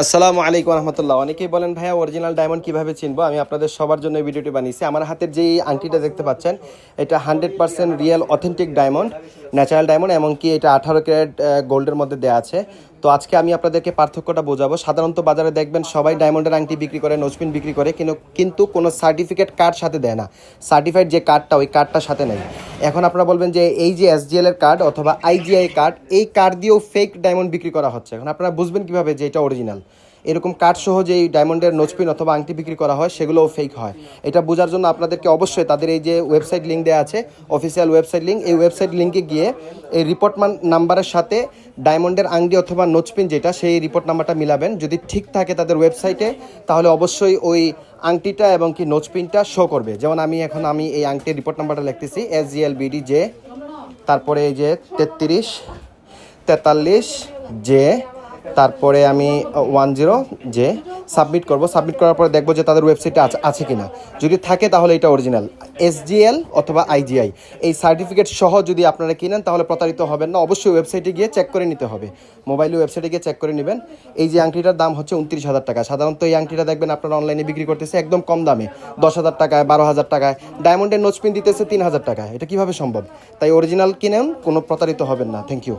আসসালামু আলাইকুম রহমতুল্লাহ। অনেকেই বলেন, ভাইয়া অরিজিনাল ডায়মন্ড কীভাবে চিনবো? আমি আপনাদের সবার জন্য ভিডিওটি বানিয়েছি। আমার হাতের যে আংটিটা দেখতে পাচ্ছেন, এটা hundred percent real authentic diamond natural diamond এমনকি এটা আঠারো ক্যারেট গোল্ডের মধ্যে দেওয়া আছে। তো আজকে আমি আপনাদেরকে পার্থক্যটা বোঝাবো। সাধারণত বাজারে দেখবেন, সবাই ডায়মন্ডের আংটি বিক্রি করে নোজপিন বিক্রি করে কিন্তু কিন্তু কোনো সার্টিফিকেট কার্ড সাথে দেয় না। সার্টিফাইড যে কার্ডটা ওই কার্ডটার সাথে নেই। এখন আপনারা বলবেন যে এই যে এসডিএল এর কার্ড অথবা আইজিআই কার্ড এই কার্ড দিয়েও ফেক ডায়মন্ড বিক্রি করা হচ্ছে। এখন আপনারা বুঝবেন কীভাবে যে এটা অরিজিনাল এরকম কার্ড সহ যে ডায়মন্ডের নোজপিন অথবা আংটি বিক্রি করা হয়, সেগুলোও ফেক হয়। এটা বোঝার জন্য আপনাদেরকে অবশ্যই তাদের এই যে ওয়েবসাইট লিঙ্ক দেওয়া আছে অফিসিয়াল ওয়েবসাইট লিঙ্ক এই ওয়েবসাইট লিঙ্কে গিয়ে এই রিপোর্ট নাম্বারের সাথে ডায়মন্ডের আংটি অথবা নোজপিন যেটা, সেই রিপোর্ট নাম্বারটা মিলাবেন। যদি ঠিক থাকে তাদের ওয়েবসাইটে তাহলে অবশ্যই ওই আংটিটা এবং কি নোজপিনটা শো করবে। যেমন আমি এখন আমি এই আংটির রিপোর্ট নাম্বারটা লিখতেছি S G L BD J তারপরে এই যে তেত্রিশ, তেতাল্লিশ জে তারপরে আমি ওয়ান জিরো যে সাবমিট করব। সাবমিট করার পরে দেখব যে তাদের ওয়েবসাইটে আছে আছে কি না যদি থাকে তাহলে এটা অরিজিনাল এসজিএল অথবা আইজিআই এই সার্টিফিকেট সহ যদি আপনারা কিনেন, তাহলে প্রতারিত হবেন না। অবশ্যই ওয়েবসাইটে গিয়ে চেক করে নিতে হবে। মোবাইলে ওয়েবসাইটে গিয়ে চেক করে নেবেন। এই যে আংটিটার দাম হচ্ছে উনত্রিশ হাজার টাকা। সাধারণত এই আংটিটা দেখবেন আপনারা অনলাইনে বিক্রি করতেছে একদম কম দামে। দশ হাজার টাকায়, বারো হাজার টাকায়। ডায়মন্ডের নোজপিন দিতেছে তিন হাজার টাকায়। এটা কীভাবে সম্ভব? তাই অরিজিনাল কিনেন, কোনো প্রতারিত হবেন না। Thank you